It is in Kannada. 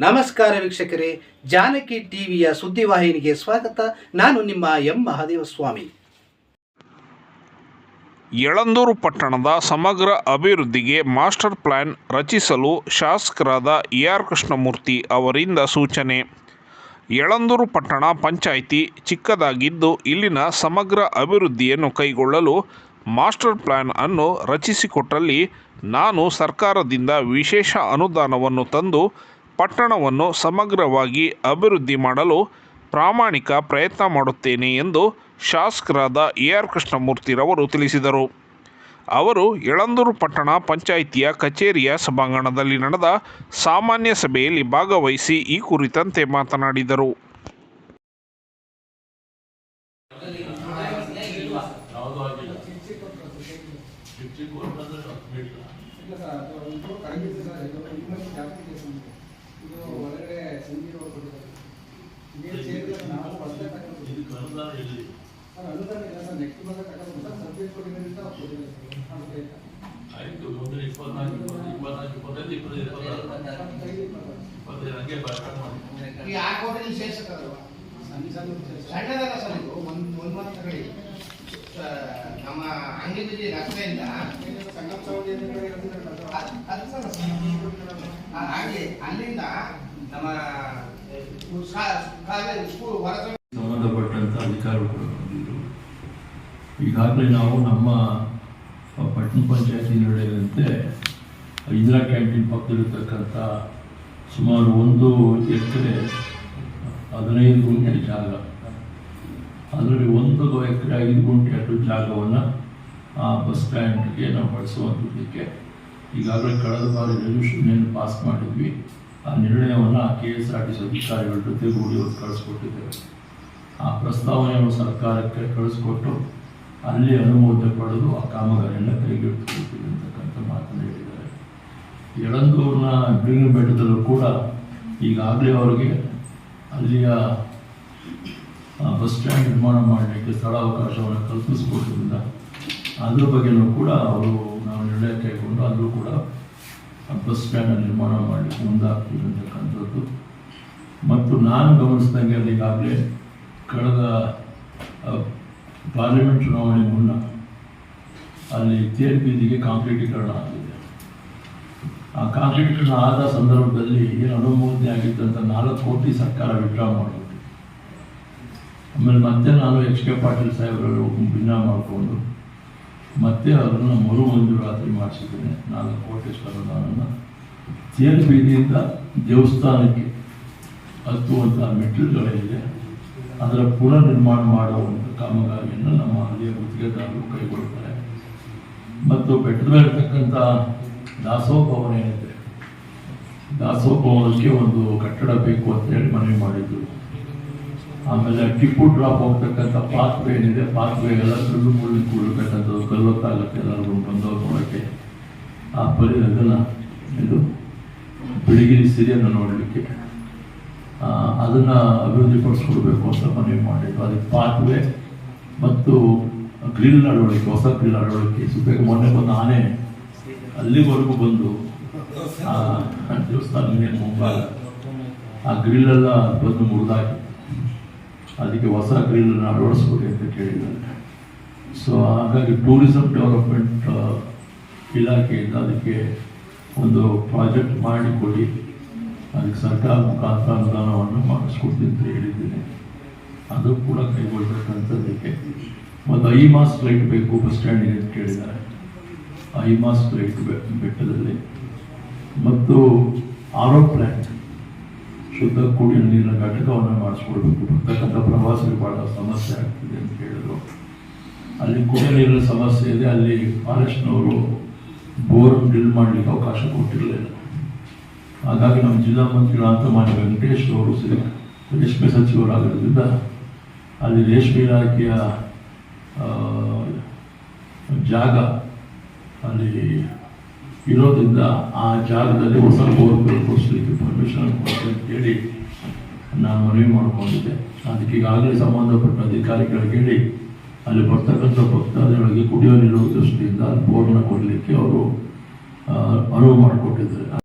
ನಮಸ್ಕಾರ ವೀಕ್ಷಕರೇ, ಜಾನಕಿ ಟಿವಿಯ ಸುದ್ದಿವಾಹಿನಿಗೆ ಸ್ವಾಗತ. ನಾನು ನಿಮ್ಮ ಎಂ. ಮಹಾದೇವ ಸ್ವಾಮಿ ಯಳಂದೂರು ಪಟ್ಟಣದ ಸಮಗ್ರ ಅಭಿವೃದ್ಧಿಗೆ ಮಾಸ್ಟರ್ ಪ್ಲಾನ್ ರಚಿಸಲು ಶಾಸಕರಾದ ಎ. ಆರ್. ಕೃಷ್ಣಮೂರ್ತಿ ಅವರಿಂದ ಸೂಚನೆ. ಯಳಂದೂರು ಪಟ್ಟಣ ಪಂಚಾಯಿತಿ ಚಿಕ್ಕದಾಗಿದ್ದು, ಇಲ್ಲಿನ ಸಮಗ್ರ ಅಭಿವೃದ್ಧಿಯನ್ನು ಕೈಗೊಳ್ಳಲು ಮಾಸ್ಟರ್ ಪ್ಲಾನ್ ಅನ್ನು ರಚಿಸಿಕೊಟ್ಟಲ್ಲಿ ನಾನು ಸರ್ಕಾರದಿಂದ ವಿಶೇಷ ಅನುದಾನವನ್ನು ತಂದು ಪಟ್ಟಣವನ್ನು ಸಮಗ್ರವಾಗಿ ಅಭಿವೃದ್ಧಿ ಮಾಡಲು ಪ್ರಾಮಾಣಿಕ ಪ್ರಯತ್ನ ಮಾಡುತ್ತೇನೆ ಎಂದು ಶಾಸಕರಾದ ಎ ಆರ್ ಕೃಷ್ಣಮೂರ್ತಿರವರು ತಿಳಿಸಿದರು. ಅವರು ಯಳಂದೂರು ಪಟ್ಟಣ ಪಂಚಾಯಿತಿಯ ಕಚೇರಿಯ ಸಭಾಂಗಣದಲ್ಲಿ ನಡೆದ ಸಾಮಾನ್ಯ ಸಭೆಯಲ್ಲಿ ಭಾಗವಹಿಸಿ ಈ ಕುರಿತಂತೆ ಮಾತನಾಡಿದರು. ಇದೆ ಒಳಗಡೆ ಸಂಜೀವ್ ಅವರು ಕೊಟ್ಟಿದ್ದಾರೆ. ಇದೇ ಸೇರಿದ್ರೆ ನಾವು ಹೊಸದಾಗಿ ತಗೊಂಡು ಇದಕ್ಕೆ ಅನುದಾನ ಎಲ್ಲಿ? ಸರ್ ಅನುದಾನ ಇಲ್ಲ ಸರ್ ನೆಕ್ಸ್ಟ್ ಬಂದ ತಗೊಂಡು ಸರ್ ಸಬ್ಜೆಕ್ಟ್ ಕೊಟ್ಟಿದ್ದರಿಂದ ಅವ್ರು ಕೊಟ್ಟಿದ್ದಾರೆ ಸರ್. ಅದು ಆಯ್ತು. ಇಪ್ಪತ್ನಾಲ್ಕು ಇಪ್ಪತ್ನಾಲ್ಕು ಇಪ್ಪತ್ತೈದು ಇಪ್ಪತ್ತೈದು ಇಪ್ಪತ್ತೈದು. ಇಪ್ಪತ್ತೈದು ಹಂಗೆ ಬರ್ಕೊಂಡು ಮಾಡಿ ಈ ಸೇರ್ಸಕ್ಕಲ್ವಾ ಸಣ್ಣ ಸಣ್ಣದಲ್ಲ ಸರ್ ಇದು ಒಂದು ಒಂದು ಮಾತು ತಗೊಳ್ಳಿ. ನಮ್ಮ ಅಂಗಡಿ ರಸ್ತೆಯಿಂದ ಸಂಗಮ ಸೌದಿ ಅಂತ ಹೇಳಿ ಅದು ಸರ್. ಅಲ್ಲಿಂದ ನಮ್ಮ ಸಂಬಂಧಪಟ್ಟಂಥ ಅಧಿಕಾರಿಗಳು ಈಗಾಗಲೇ ನಾವು ನಮ್ಮ ಪಟ್ಟಣ ಪಂಚಾಯತಿ ನಡೆಯದಂತೆ ಇಂದಿರಾ ಕ್ಯಾಂಟೀನ್ ಪಕ್ಕದಲ್ಲಿರ್ತಕ್ಕಂಥ ಸುಮಾರು ಒಂದು ಎಕರೆ, ಹದಿನೈದು ಗುಂಟೆ ಜಾಗ. ಅದರಲ್ಲಿ ಒಂದು ಎಕರೆ ಐದು ಗುಂಟೆ ಅಷ್ಟು ಜಾಗವನ್ನು ಆ ಬಸ್ ಸ್ಟ್ಯಾಂಡ್ಗೆ ನಾವು ಬಳಸುವಂಥದ್ದಕ್ಕೆ ಈಗಾಗಲೇ ಕಳೆದ ಬಾರಿ ರೆಸಲ್ಯೂಷನ್ ಪಾಸ್ ಮಾಡಿದ್ವಿ. ಆ ನಿರ್ಣಯವನ್ನು K S R T C ಅಧಿಕಾರಿಗಳ ಜೊತೆಗೂಡಿ ಅವರು ಕಳಿಸ್ಕೊಟ್ಟಿದ್ದೇವೆ ಆ ಪ್ರಸ್ತಾವನೆಯನ್ನು ಸರ್ಕಾರಕ್ಕೆ ಕಳಿಸ್ಕೊಟ್ಟು ಅಲ್ಲಿ ಅನುಮೋದನೆ ಪಡೆದು ಆ ಕಾಮಗಾರಿಯನ್ನು ಕೈಗೆತ್ತಿಕೊಳ್ತೀವಿ ಅಂತಕ್ಕಂಥ ಮಾತನ್ನು ಹೇಳಿದ್ದಾರೆ ಯಳಂದೂರಿನ ಬಿಳಿನ ಬೆಟ್ಟದಲ್ಲೂ ಕೂಡ ಈಗಾಗಲೇ ಅವರಿಗೆ ಅಲ್ಲಿಯ ಬಸ್ ಸ್ಟ್ಯಾಂಡ್ ನಿರ್ಮಾಣ ಮಾಡಲಿಕ್ಕೆ ಸ್ಥಳಾವಕಾಶವನ್ನು ಕಲ್ಪಿಸಿಕೊಟ್ಟಿದ್ದರಿಂದ ಅದ್ರ ಬಗ್ಗೆನೂ ಕೂಡ ಅವರು ನಾವು ನಿರ್ಣಯ ಕೈಗೊಂಡು ಅಲ್ಲೂ ಕೂಡ ಬಸ್ ಸ್ಟ್ಯಾಂಡ್ ನಿರ್ಮಾಣ ಮಾಡಲಿಕ್ಕೆ ಮುಂದಾಗ್ತೀವಿ ಅಂತಕ್ಕಂಥದ್ದು ಮತ್ತು ನಾನು ಗಮನಿಸಿದಂಗೆ ಅಲ್ಲಿ ಈಗಾಗಲೇ ಕಳೆದ ಪಾರ್ಲಿಮೆಂಟ್ ಚುನಾವಣೆ ಮುನ್ನ ಅಲ್ಲಿ ತೇರ್ ಬೀದಿಗೆ ಕಾಂಕ್ರೀಟೀಕರಣ ಆಗಿದೆ. ಆ ಕಾಂಕ್ರೀಟೀಕರಣ ಆದ ಸಂದರ್ಭದಲ್ಲಿ ಏನು ಅನುಮೋದನೆ ಆಗಿದ್ದಂಥ ನಾಲ್ಕು ಕೋಟಿ ಸರ್ಕಾರ ವಿಡ್ರಾ ಮಾಡಿಬಿಟ್ಟು ಆಮೇಲೆ ಮತ್ತೆ ನಾನು ಎಚ್ ಕೆ ಪಾಟೀಲ್ ಸಾಹೇಬರು ಭಿನ್ನ ಮಾಡಿಕೊಂಡು ಮತ್ತೆ ಅದನ್ನು ಮರು ರಾತ್ರಿ ಮಾಡಿಸಿದ್ದೇನೆ. ನಾಲ್ಕು ಕೋಟಿ ಅನುದಾನನ ತೇರು ಬೀದಿಯಿಂದ ದೇವಸ್ಥಾನಕ್ಕೆ ಹತ್ತುವಂಥ ಮೆಟ್ಟಿಲುಗಳಿದೆ ಅದರ ಪುನರ್ ನಿರ್ಮಾಣ ಒಂದು ಕಾಮಗಾರಿಯನ್ನು ನಮ್ಮ ಹಳ್ಳಿಯ ಗುತ್ತಿಗೆದಾರರು ಕೈಗೊಳ್ತಾರೆ. ಮತ್ತು ಬೆಟ್ಟದ ಇರ್ತಕ್ಕಂಥ ದಾಸೋಹ ಭವನ ಏನಿದೆ, ದಾಸೋಹ ಭವನಕ್ಕೆ ಒಂದು ಕಟ್ಟಡ ಬೇಕು ಅಂತ ಹೇಳಿ ಮನವಿ ಮಾಡಿದ್ರು. ಆಮೇಲೆ ಕಿಪ್ಪು ಡ್ರಾಪ್ ಹೋಗ್ತಕ್ಕಂಥ ಪಾತ್ವೇ ಏನಿದೆ ಪಾತ್ ಎಲ್ಲ ಕಲ್ಲು ಮುಳ್ಳು ಕೂಡಬೇಕಂಥದ್ದು ಕಲ್ಲೊತ್ತಾಗುತ್ತೆ ಎಲ್ಲರೂ ಬಂದವ್ರು ನೋಡೋಕ್ಕೆ. ಆ ಪರಿ ಅದನ್ನು ಇದು ಬಿಳಿಗಿರಿ ಸಿರಿಯನ್ನು ನೋಡಲಿಕ್ಕೆ. ಅದನ್ನು ಅಭಿವೃದ್ಧಿಪಡಿಸ್ಕೊಡ್ಬೇಕು ಅಂತ ಮನವಿ ಮಾಡಿದ್ದು ಅದಕ್ಕೆ ಪಾತ್ವೆ ಮತ್ತು ಗ್ರಿಲ್ ನಡವಳಿಕೆ, ಹೊಸ ಗ್ರಿಲ್ ನಡವಳಿಕೆ. ಸುಬೇಕು ಮೊನ್ನೆ ಬಂದು ಆನೆ ಅಲ್ಲಿವರೆಗೂ ಬಂದು ದೇವಸ್ಥಾನ ಮುಂಬಾಗ. ಆ ಗ್ರಿಲ್ಲೆಲ್ಲ ಬಂದು ಮುರಿದಾಕಿ. ಅದಕ್ಕೆ ಹೊಸ ಗ್ರೀನನ್ನು ಅಳವಡಿಸ್ಕೊಡಿ ಅಂತ ಕೇಳಿದ್ದಾರೆ. ಸೊ ಹಾಗಾಗಿ ಟೂರಿಸಂ ಡೆವಲಪ್ಮೆಂಟ್ ಇಲಾಖೆಯಿಂದ ಅದಕ್ಕೆ ಒಂದು ಪ್ರಾಜೆಕ್ಟ್ ಮಾಡಿಕೊಡಿ. ಅದಕ್ಕೆ ಸರ್ಕಾರ ಮುಖಾಂತರ ಅನುದಾನವನ್ನು ಮಾಡಿಸ್ಕೊಡ್ತೀನಿ ಅಂತ ಹೇಳಿದ್ದೀನಿ. ಅದು ಕೂಡ ಕೈಗೊಳ್ಬೇಕಂತದಕ್ಕೆ ಒಂದು ಐ ಮಾಸ್ ಲೈಟ್ ಬೇಕು ಬಸ್ ಸ್ಟ್ಯಾಂಡಿಗೆ ಅಂತ ಕೇಳಿದ್ದಾರೆ. ಐ ಮಾಸ್ ಲೈಟ್ ಬೆಟ್ಟದಲ್ಲಿ. ಮತ್ತು ಆರೋ ಶುದ್ಧ ಕುಡಿಯುವ ನೀರಿನ ಘಟಕವನ್ನು ಮಾಡಿಸ್ಕೊಡ್ಬೇಕು. ಬರ್ತಕ್ಕಂಥ ಪ್ರವಾಸಿಗೆ ಭಾಳ ಸಮಸ್ಯೆ ಆಗ್ತಿದೆ ಅಂತ ಹೇಳಿದ್ರು. ಅಲ್ಲಿ ಕುಡಿಯುವ ನೀರಿನ ಸಮಸ್ಯೆ ಇದೆ. ಅಲ್ಲಿ ಫಾರೆಸ್ಟ್ನವರು ಬೋರ್ ಡ್ರಿಲ್ ಮಾಡಲಿಕ್ಕೆ ಅವಕಾಶ ಕೊಟ್ಟಿರಲಿಲ್ಲ. ಹಾಗಾಗಿ ನಮ್ಮ ಜಿಲ್ಲಾ ಮಂತ್ರಿಗಳಾದಂಥ ಮಾನ್ಯ ವೆಂಕಟೇಶ್ ಅವರು ರೇಷ್ಮೆ ಸಚಿವರಾಗಿರೋದ್ರಿಂದ ಅಲ್ಲಿ ರೇಷ್ಮೆ ಇಲಾಖೆಯ ಜಾಗ ಅಲ್ಲಿ ಇರೋದ್ರಿಂದ ಆ ಜಾಗದಲ್ಲಿ ಹೊಸ ಬೋರ್ವೆಲ್ ಕೊಡಿಸ್ಲಿಕ್ಕೆ ಪರ್ಮಿಷನ್ ಅಂತ ಹೇಳಿ ನಾನು ಮನವಿ ಮಾಡಿಕೊಂಡಿದ್ದೆ. ಅದಕ್ಕೆ ಈಗಾಗಲೇ ಸಂಬಂಧಪಟ್ಟ ಅಧಿಕಾರಿಗಳಿಗೆ ಹೇಳಿ, ಅಲ್ಲಿ ಬರ್ತಕ್ಕಂಥ ಭಕ್ತಾದಿಗಳಿಗೆ ಕುಡಿಯೋ ನೀರು ದೃಷ್ಟಿಯಿಂದ ಬೋರ್ನ ಕೊಡಲಿಕ್ಕೆ ಅವರು ಅನುವು ಮಾಡಿಕೊಟ್ಟಿದ್ದಾರೆ.